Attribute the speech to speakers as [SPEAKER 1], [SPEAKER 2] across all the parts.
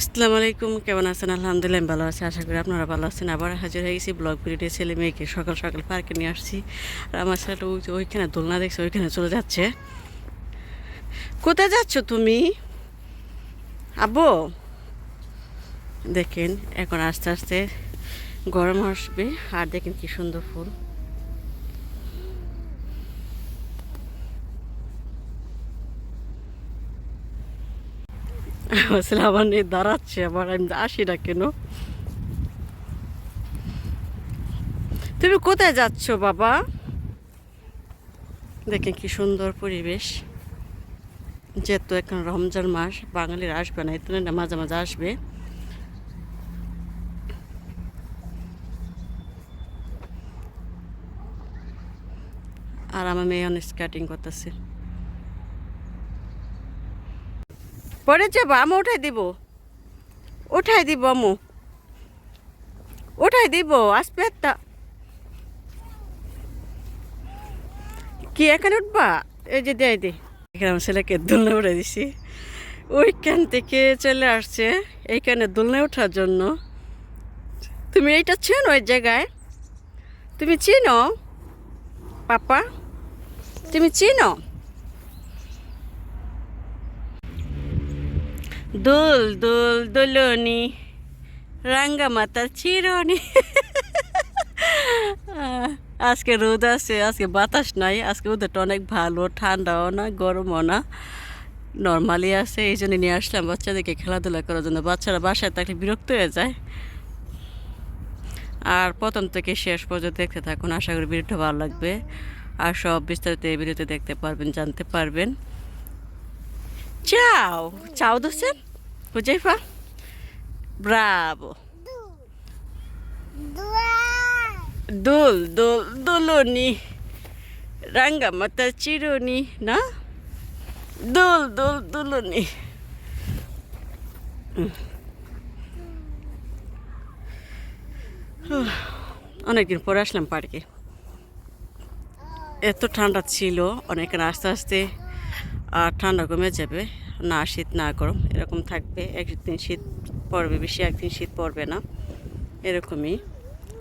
[SPEAKER 1] আসসালামু আলাইকুম, কেমন আছেন? আলহামদুলিল্লাহ আমি ভালো আছি, আশা করি আপনারা ভালো আছেন। আবার হাজির হয়ে গেছি ব্লগ ভিডিও ছেলে মেয়েকে সকাল সকাল পার্কে নিয়ে আসছি। আর আমার ছেলেটা ওই ওইখানে দোলনা দেখছে, ওইখানে চলে যাচ্ছে। কোথায় যাচ্ছ তুমি? আব্বু? দেখেন, এখন আস্তে আস্তে গরম আসবে। আর দেখেন কি সুন্দর ফুল। আমার নিয়ে দাঁড়াচ্ছে আবার আমি আসি না কেন তুমি কোথায় যাচ্ছ বাবা দেখেন কি সুন্দর পরিবেশ যেহেতু এখন রমজান মাস বাঙালির আসবে না এত না মাঝে মাঝে আসবে আর আমার মেয়ে অনেক স্কেটিং করতেছে পরে যাব, আমু উঠাই দিব। উঠাই দিব আমু। উঠাই দিব, আসবে একটা। কি, এখানে উঠবা? এই যে দেয় দে। এখানে আমার ছেলেকে দোলনা উঠে দিছি। ওইখান থেকে চলে আসছে, এইখানে দোলনা ওঠার জন্য। তুমি এইটা চেনো ওই জায়গায়? তুমি চিনো? পাপা? তুমি চিনো? দোল দোল দোলনি রাঙ্গা মাতা চিরনি আজকে রোদ আছে, আজকে বাতাস নাই, আজকে ওদেরটা অনেক ভালো, ঠান্ডাও না, গরমও না। নর্মালি আছে, এই জন্য নিয়ে আসলাম বাচ্চাদেরকে খেলাধুলা করার জন্য। বাচ্চারা বাসায় থাকলে বিরক্ত হয়ে যায়। আর প্রথম থেকে শেষ পর্যন্ত দেখতে থাকুন, আশা করি ভিডিওটা ভালো লাগবে। আর সব বিস্তারিত এই ভিডিওতে দেখতে পারবেন, জানতে পারবেন। চাও চাও দোসেন হুজাইফা ব্রাভো দোল দোল দোলনি রাঙ্গা মাতা চিরনি না দোল দোল দোলনি অনেকদিন পরে আসলাম পার্কে। এত ঠান্ডা ছিল, অনেক আস্তে আস্তে। আর ঠান্ডা কমে যাবে। না, শীত না গরম, এরকম থাকবে। একদিন শীত পড়বে, বেশি একদিন শীত পড়বে না, এরকমই।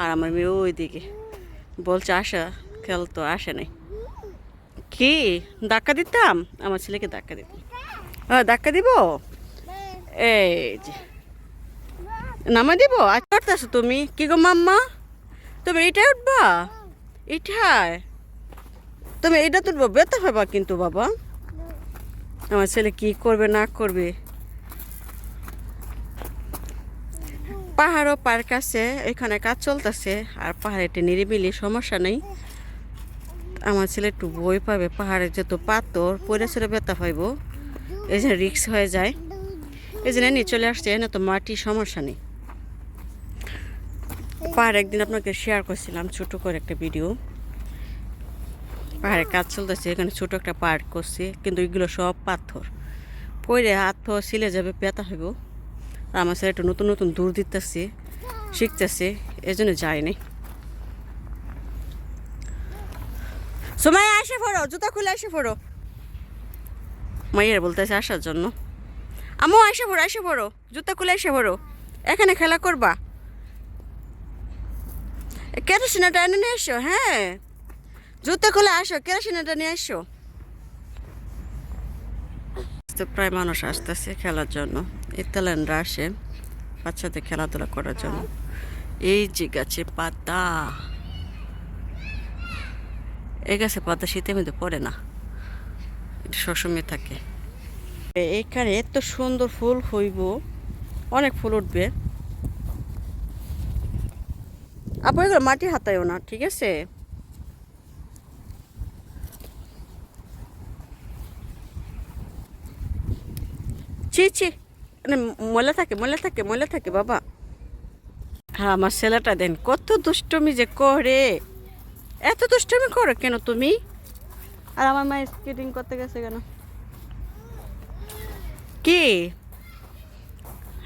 [SPEAKER 1] আর আমার মেয়ে ওই দিকে বলছে, আসা, খেল তো, আসে নাই। কি? ধাক্কা দিতাম? আমার ছেলেকে ধাক্কা দিতাম। হ্যাঁ ধাক্কা দিব? এই যে। নামা দিব? আজ করতেছো তুমি? কি গো মাম্মা? তুমি এইটাই উঠবা? এইটাই। তুমি এইটা তুলবো বেতা পাবা কিন্তু, বাবা। আমার ছেলে কি করবে, না করবে? পাহাড়ও পার্ক আছে, এখানে কাজ চলতেছে, আর পাহাড়ে একটু নিরিবিলি, সমস্যা নেই। আমার ছেলে একটু বই পাবে পাহাড়ে যত পাথর পরে ছেড়ে ব্যথা পাইব। এই যে রিক্স হয়ে যায়। এই জন্য নিয়ে চলে আসছে না তো মাটির সমস্যা নেই। পাহাড় একদিন আপনাকে শেয়ার করছিলাম, ছোট করে একটা ভিডিও পাহাড়ে কাজ চলতেছে, এখানে ছোট একটা পার্ক করছে, কিন্তু এগুলো সব পাথর। পরে হাত পা সিলে যাবে, ব্যথা হইব আমার ছেলে একটু নতুন নতুন দূর দিতেছে, শিখতেছে এই জন্য যায়নি। সময় আসে পড়ো, জুতা খুলে আসে পড়ো। মাইয়ের বলতেছে আসার জন্য। আমও আসে পড়ো আসে পড়ো, জুতা খুলে আসে পড়ো। এখানে খেলা করবা। কেরোসিনাটা এনে নিয়ে এসো? হ্যাঁ। জুতো খুলে আসো কেরোসিনাটা নিয়ে আসো? তো প্রায় মানুষ আসতেছে খেলার জন্য। ইতালিয়ানরা আসে বাচ্চাদের খেলাধুলা করার জন্য। এই যে গাছে পাতা। এই গাছে পাতা শীতের মধ্যে পড়ে না। এটা সবসময় থাকে। এ- এইখানে এত সুন্দর ফুল হইব। অনেক ফুল উঠবে। আপু এগুলো মাটি হাতায়ও না, ঠিক আছে? ছি ছি। মানে ময়লা থাকে ময়লা থাকে ময়লা থাকে, বাবা। হ্যাঁ আমার ছেলেটা দেন, কত দুষ্টমি যে করে। এত দুষ্টমি করো কেন তুমি? আর আমার মা স্কেটিং করতে গেছে কেন? কি?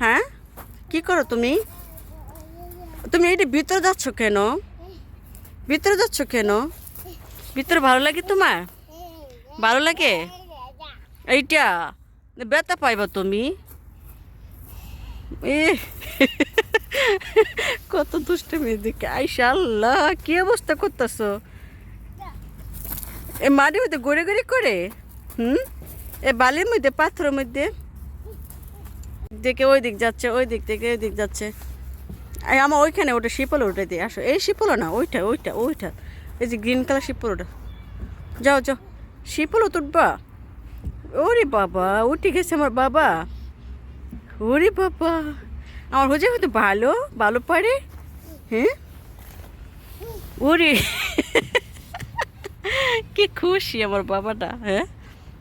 [SPEAKER 1] হ্যাঁ? কি করো তুমি? তুমি এইটা ভিতরে যাচ্ছ কেন? ভিতরে যাচ্ছ কেন? ভিতরে ভালো লাগে তোমার? ভালো লাগে? এইটা? ব্যথা পাইবা তুমি? এ, কত দুষ্ট মেয়ে দিকে আইসা আল্লাহ কি অবস্থা করতেছ? এ মাটির মধ্যে গড়ে গড়ে করে? হুম? এ বালির মধ্যে, পাথরের মধ্যে? দিকে ওই দিক যাচ্ছে, ওই দিক থেকে ওই দিক যাচ্ছে। আমার ওইখানে ওটা শিপল ওটা দিয়ে আসো। এই শিপল না, ওইটা ওইটা ওইটা। এই যে গ্রিন কালার শিপল ওটা। যাও যাও। শিপলও তুটবা ওরে বাবা উঠে গেছে আমার বাবা। ওরে বাবা, আমার হচ্ছে হয়তো ভালো ভালো পারে? হ্যাঁ? ওরে, কি খুশি আমার বাবাটা হ্যাঁ?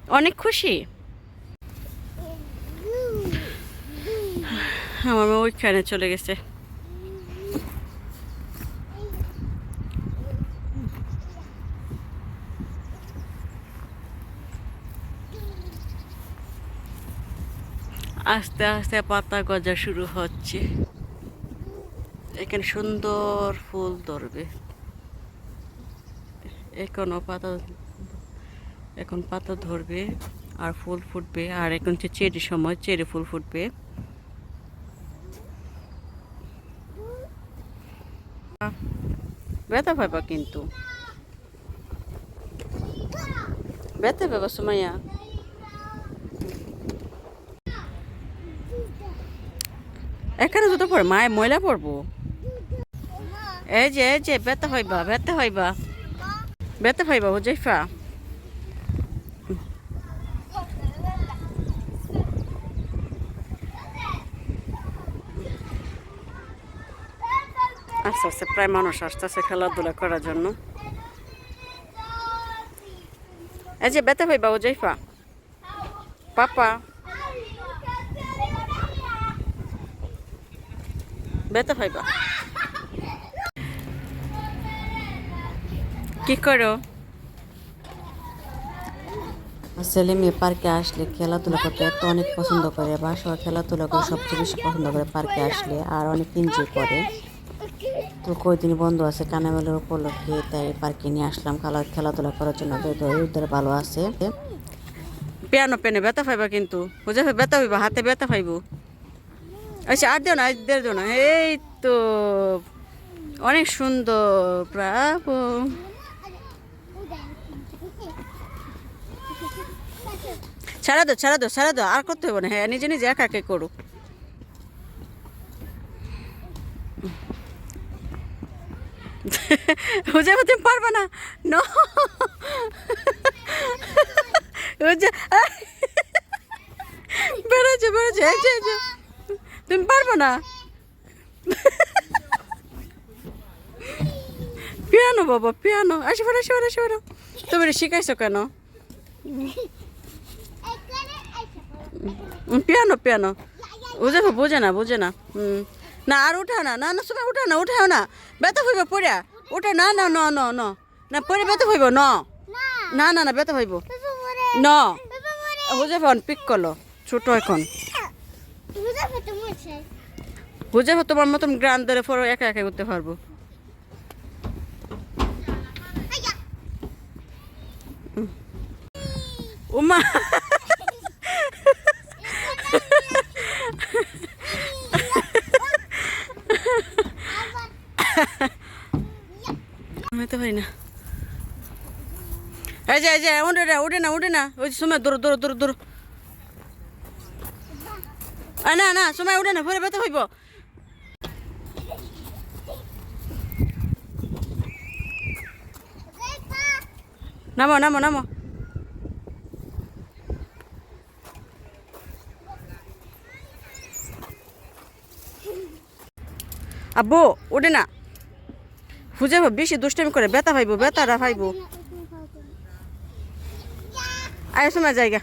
[SPEAKER 1] অনেক খুশি? আমার মা ওইখানে চলে গেছে। আস্তে আস্তে পাতা গজা শুরু হচ্ছে। এখানে সুন্দর ফুল ধরবে। এখনও পাতা, এখন পাতা ধরবে আর ফুল ফুটবে। আর এখন হচ্ছে চেরি সময়, চেরি ফুল ফুটবে। ব্যথা পাবা কিন্তু। ব্যথা পাবা সুমাইয়া? এখানে জুতো পড়ে মায় ময়লা পড়ব এই যে এই যে বেতে হইবা বেতে হইবা। ব্যথা হইবা, হুজাইফা। আস্তে আস্তে, প্রায় মানুষ আসতেছে খেলাধুলা করার জন্য। এই যে, ব্যথা হইবা, হুজাইফা। পাপা। ব্যথা পাইবা। কি করো?
[SPEAKER 2] ছেলে মেয়ে পার্কে আসলে খেলাধুলা করতে এত অনেক পছন্দ করে বাসা খেলাধুলা করে সবচেয়ে বেশি পছন্দ করে পার্কে আসলে আর অনেক এনজয় করে। তো কয়দিন বন্ধ আছে কানামেলের উপলক্ষে তাই পার্কে নিয়ে আসলাম খেলা খেলাধুলা করার জন্য। তো ওদের ভালো আছে।
[SPEAKER 1] পিয়ানো পেনে ব্যথা পাইবা কিন্তু। বুঝে ব্যথা হইবা হাতে ব্যথা পাইব। আচ্ছা আর দিও না দিয়ে দিও না। এই তো, অনেক সুন্দর প্রাবো ছাড়া দো ছাড়া দো ছাড়া দো আর করতে হবে না। হ্যাঁ নিজে নিজে একা একে করুক বুঝে বুঝতে পারবে না। নো বুঝে বেরোচ্ছে বেরোচ্ছে। তুমি পারব না? পিয়ানো বাবা পিয়ানো আসে পড়ো আসে পড়ো আসে পড়ো। তুমি শিখাইছো কেন? পিয়ানো পিয়ানো বুঝে না বোঝে না বোঝে না। হুম না আর উঠাও না। না না সময় উঠাও না উঠাও না। ব্যথা হইব পড়িয়া। উঠে না না ন ন ন। না পরে ব্যথা হইব ন। না না না ব্যথা হইব। ন। বুঝে ফোন পিক করল। ছোট এখন। বুঝে তোমার মতন গ্রান ধরে পরে একা একা করতে পারব। উমা। আমি তো পারি না। এই যে এই যে উঠে না উঠে না উঠে না। ওই সময় দৌড় দৌড় দৌড় দৌড়। না, সময় উঠে না পরে ব্যথা হইব। নামো নামো নামো। আব্বু, উঠে না। খুঁজে বেশি দুষ্টামি করে, ব্যথা পাইব ব্যথাটা পাইব আয়, সময়, জায়গা।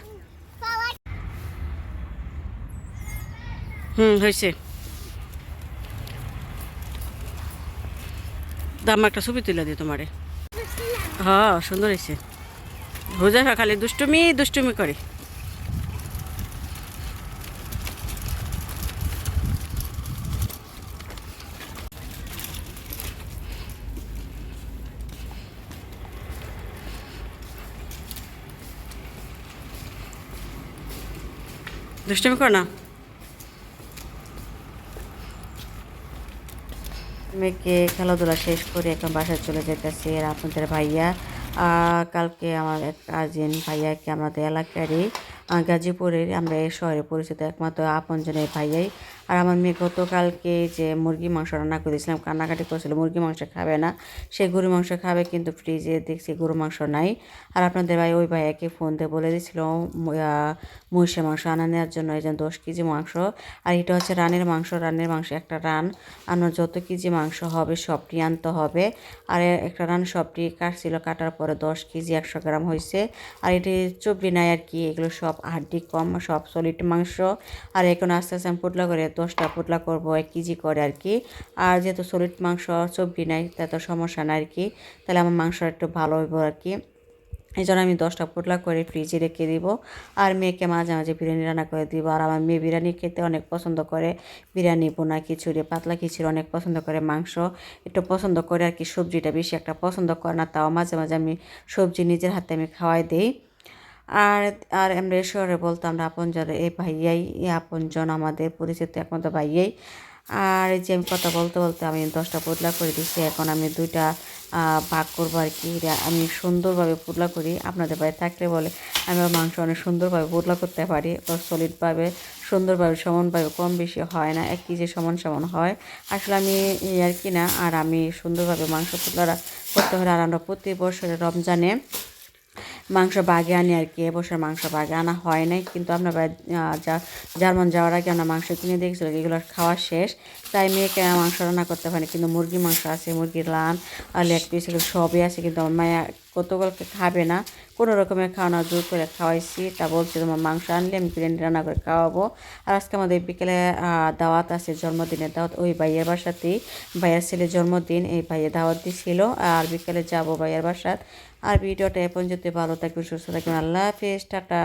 [SPEAKER 1] হুম, হয়েছে। দাম একটা ছবি তুলে দিই তোমারে। হ্যাঁ সুন্দর হয়েছে। হুজাফা খালি দুষ্টুমি দুষ্টুমি করে। দুষ্টুমি কর না। মেয়েকে খেলাধুলা শেষ করে এখন বাসায় চলে যেতেছি আর আপনাদের ভাইয়া কালকে আমার এক কাজিন ভাইয়াকে আমাদের এলাকারই গাজীপুরের আমরা এই শহরে পরিচিত একমাত্র আপনজনের ভাইয়াই। আর আমার মেয়ে গতকালকে যে মুরগি মাংস রান্না করে দিয়েছিলাম, কান্নাকাটি করেছিল, মুরগি মাংস খাবে না। সে গরু মাংস খাবে কিন্তু ফ্রিজে দেখছি গরু মাংস নাই। আর আপনাদের ভাই, ওই ভাইয়াকে ফোন দিয়ে বলে দিয়েছিল মহিষের মাংস আনা নেওয়ার জন্য এই যে দশ কেজি মাংস। আর এটা হচ্ছে রানের মাংস রানের মাংস একটা রান। আনার যত কেজি মাংস হবে সবটি আনতে হবে। আর একটা রান সবটি কাটছিল, কাটার পরে দশ কেজি একশো গ্রাম হয়েছে। আর এটি চর্বি নাই আর কি, এগুলো সব হাড্ডি কম, সব সলিড মাংস। আর এখন আস্তে আস্তে আমি পুটলা করে দশটা পুটলা করব, এক কেজি করে আর কি। আর যেহেতু সলিড মাংস চর্বি নাই তাতে সমস্যা নাই আর কি। তাহলে আমার মাংস একটু ভালো হইব আর কি। এই জন্য আমি দশটা পোটলা করে ফ্রিজে রেখে দিব। আর মেয়েকে মাঝে মাঝে বিরিয়ানি রান্না করে দিব। আর আমার মেয়ে বিরিয়ানি খেতে অনেক পছন্দ করে। বিরিয়ানি বোনা খিচুড়ি, পাতলা খিচুড়ি অনেক পছন্দ করে, মাংস একটু পছন্দ করে আর কি। সবজিটা বেশি একটা পছন্দ করে না, তাও মাঝে মাঝে আমি সবজি নিজের হাতে আমি খাওয়াই দিই। আর আর আমরা শহরে বলতাম আমরা আপনজন এই ভাইয়াই, এই আপনজন আমাদের পরিচিত একমাত্র ভাইয়াই। আর যে আমি কথা বলতে বলতে আমি দশটা পুতলা করে দিচ্ছি এখন আমি দুইটা ভাগ করব আর কি। আমি সুন্দরভাবে পুতলা করি, আপনাদের বাড়ি থাকলে বলে, আমি মাংস অনেক সুন্দরভাবে পুতলা করতে পারি সলিডভাবে সুন্দরভাবে, সমানভাবে কম বেশি হয় না এক কেজি সমান সমান হয়। আসলে আমি আর কি না, আর আমি সুন্দরভাবে মাংস পুতলা করতে হলে আর আমরা প্রতি বছরে রমজানে মাংস বাগে আনি আর কি এবছর মাংস বাগে আনা হয় নাই, কিন্তু আমরা জার্মান যাওয়ার আগে আমরা মাংস কিনে দেখছিল এগুলো খাওয়া শেষ। তাই মেয়েকে মাংস রান্না করতে পারি কিন্তু মুরগি মাংস আছে, মুরগির লান, আর লেগ পিস এগুলো সবই আছে, কিন্তু আমার মায়া কতগুলোকে খাবে না। কোনো রকমের খাওয়ানো জোর করে খাওয়াইছি, তা বলছি তোমার মাংস আনলে আমি বিরিয়ানি রান্না করে খাওয়াবো। আর আজকে আমাদের বিকেলে দাওয়াত আছে জন্মদিনের দাওয়াত, ওই ভাইয়ের বাসাতেই। ভাইয়ের ছেলের জন্মদিন, এই ভাইয়ের দাওয়াত দিছিল, আর বিকেলে যাব ভাইয়ের বাসাত আর ভিডিওটা এখন যদি ভালো থাকবে সুস্থ থাকবেন। আল্লাহ হাফিজ টাটা।